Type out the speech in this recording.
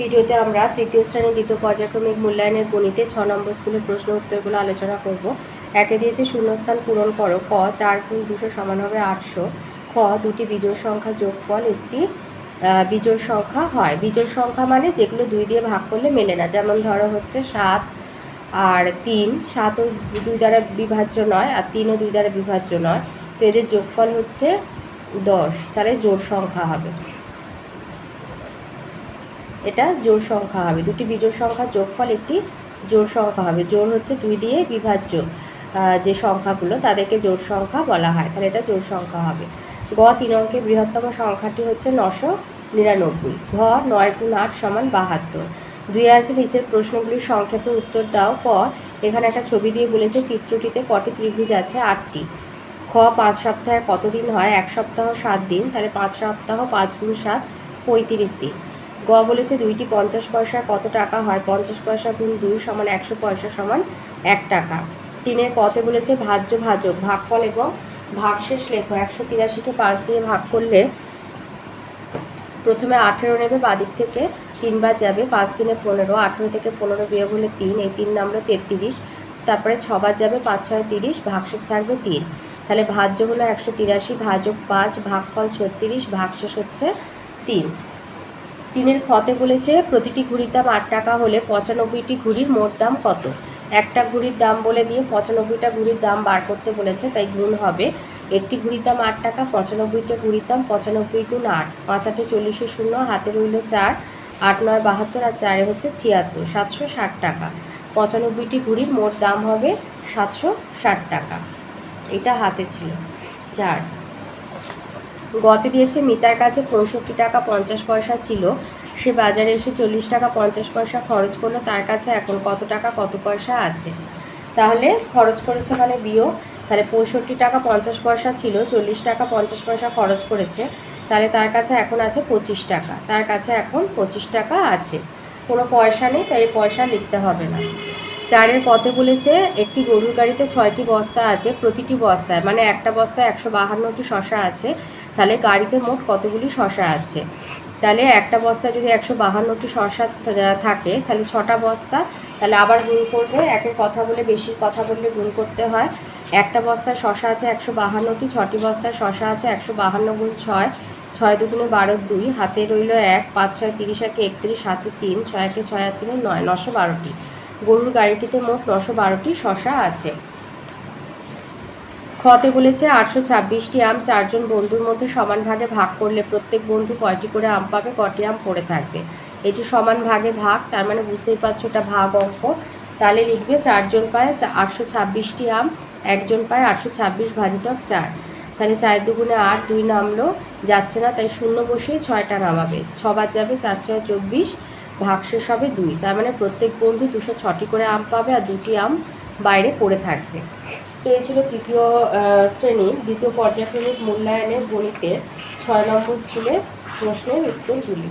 ভিডিওতে আমরা তৃতীয় শ্রেণির দ্বিতীয় পর্যায়ক্রমিক মূল্যায়নের গণিতে ছ নম্বর স্কুলের প্রশ্ন উত্তরগুলো আলোচনা করব। একে দিয়েছে শূন্যস্থান পূরণ করো। ক, চার গুণ দুশো সমান হবে আটশো। খ, দুটি বিজোড় সংখ্যা যোগফল একটি বিজোড় সংখ্যা হয়। বিজোড় সংখ্যা মানে যেগুলো দুই দিয়ে ভাগ করলে মেলে না। যেমন ধরো হচ্ছে সাত আর তিন। সাতও দুই দ্বারা বিভাজ্য নয় আর তিনও দুই দ্বারা বিভাজ্য নয়। তো এদের যোগফল হচ্ছে দশ। তাহলে জোড় সংখ্যা হবে। এটা জোড় সংখ্যা হবে। দুটি বিজোড় সংখ্যার যোগফল একটি জোড় সংখ্যা হবে। জোড় হচ্ছে দুই দিয়ে বিভাজ্য যে সংখ্যাগুলো, তাদেরকে জোড় সংখ্যা বলা হয়। তাহলে এটা জোড় সংখ্যা হবে। গ তিন অঙ্কের বৃহত্তম সংখ্যাটি হচ্ছে নশো নিরানব্বই। ঘ নয় গুণ আট সমান বাহাত্তর। দুই আছে নিচের প্রশ্নগুলির সংক্ষেপে উত্তর দাও। ক, এখানে একটা ছবি দিয়ে বলেছে, চিত্রটিতে কটি ত্রিভুজ আছে? আটটি। খ, পাঁচ সপ্তাহে কতদিন হয়? এক সপ্তাহ সাত দিন। তাহলে পাঁচ সপ্তাহ পাঁচ গুণ সাত, পঁয়ত্রিশ দিন। গ বলেছে দুইটি পঞ্চাশ পয়সায় কত টাকা হয়? পঞ্চাশ পয়সা গুণ দুই সমান একশো পয়সা সমান এক টাকা। তিনের কতে বলেছে ভাজ্য ভাজক ভাগফল এবং ভাগশেষ লেখো। একশো তিরাশিকে পাঁচ দিয়ে ভাগ করলে প্রথমে আঠেরো নেবে, বাদিক থেকে তিনবার যাবে। পাঁচ দিনে পনেরো, আঠেরো থেকে পনেরো বিয়োগ হলে তিন, এই তিন নামলো তেত্রিশ। তারপরে ছবার যাবে, পাঁচ, ছয়, তিরিশ ভাগশেষ থাকবে তিন। তাহলে ভাজ্য হলো একশো তিরাশি, ভাজক পাঁচ ভাগফল ছত্রিশ ভাগশেষ হচ্ছে তিন। তিনের ফতে বলেছে, প্রতিটি ঘুড়ির দাম আট টাকা হলে পঁচানব্বইটি ঘুড়ির মোট দাম কত? একটা ঘুড়ির দাম বলে দিয়ে পঁচানব্বইটা ঘুড়ির দাম বার করতে বলেছে, তাই গুণ হবে। একটি ঘুড়ির দাম আট টাকা, পঁচানব্বইটা ঘুড়ির দাম পঁচানব্বই গুণ আট। পাঁচ আটে চল্লিশে শূন্য, হাতে রইল চার। আট নয় বাহাত্তর আর চারে হচ্ছে ছিয়াত্তর, সাতশো ষাট টাকা। পঁচানব্বইটি ঘুড়ির মোট দাম হবে সাতশো ষাট টাকা। এটা হাতে ছিল। চার। গতে দিয়েছে মিতার কাছে পঁয়ষট্টি টাকা পঞ্চাশ পয়সা ছিল। সে বাজারে এসে চল্লিশ টাকা পঞ্চাশ পয়সা খরচ করল। তার কাছে এখন কত টাকা, কত পয়সা আছে? তাহলে খরচ করেছে মানে বিয়োগ তাহলে পঁয়ষট্টি টাকা পঞ্চাশ পয়সা ছিল, চল্লিশ টাকা পঞ্চাশ পয়সা খরচ করেছে। তাহলে তার কাছে এখন আছে পঁচিশ টাকা। তার কাছে এখন পঁচিশ টাকা আছে। কোনো পয়সা নেই, তাই পয়সা লিখতে হবে না। চারের পথে বলেছে, একটি গরুর গাড়িতে ছয়টি বস্তা আছে, প্রতিটি বস্তায় মানে একটা বস্তায় একশো বাহান্নটি শশা আছে, তাহলে গাড়িতে মোট কতগুলি শশা আছে? তাহলে একটা বস্তায় যদি একশো বাহান্নটি শশা থাকে, তাহলে ছটা বস্তা, তাহলে আবার গুণ করবে, একের কথা বলে বেশি কথা বললে গুণ করতে হয়। একটা বস্তায় শশা আছে একশো বাহান্নটি, ছটি বস্তায় শশা আছে একশো বাহান্ন গুণ ছয় ছয় দুগুণে বারো দুই, হাতে রইল এক, পাঁচ ছয় তিরিশ, একে একত্রিশ হাতে তিন, ছয় একে ছয় আর তিনে নয়, নশো বারোটি। গরুর গাড়িটিতে মোট নশো বারোটি শশা আছে। খতে বলেছে আটশো ছাব্বিশটি আম চারজন বন্ধুর মধ্যে সমান ভাগে ভাগ করলে প্রত্যেক বন্ধু কয়টি করে আম পাবে, কটি আম পড়ে থাকবে। এই যে সমান ভাগে ভাগ, তার মানে বুঝতেই পারছ এটা ভাগ অঙ্ক। তাহলে লিখবে চারজন পায় আটশো ছাব্বিশটি আম, একজন পায় আটশো ছাব্বিশ ভাজিতক চার। তাহলে চার দুগুণে আট দুই নামলো, যাচ্ছে না, তাই শূন্য বসিয়ে ছয়টা নামাবে। ছবার যাবে চার ছয় চব্বিশ ভাগশেষ হবে দুই। তার মানে প্রত্যেক বন্ধু দুশো ছটি করে আম পাবে আর দুটি আম বাইরে পড়ে থাকবে। তো এই ছিল তৃতীয় আহ, শ্রেণির দ্বিতীয় পর্যায়ক্রমিক মূল্যায়নের গণিতের ছয় নম্বর স্কুলে প্রশ্নের উত্তরগুলি।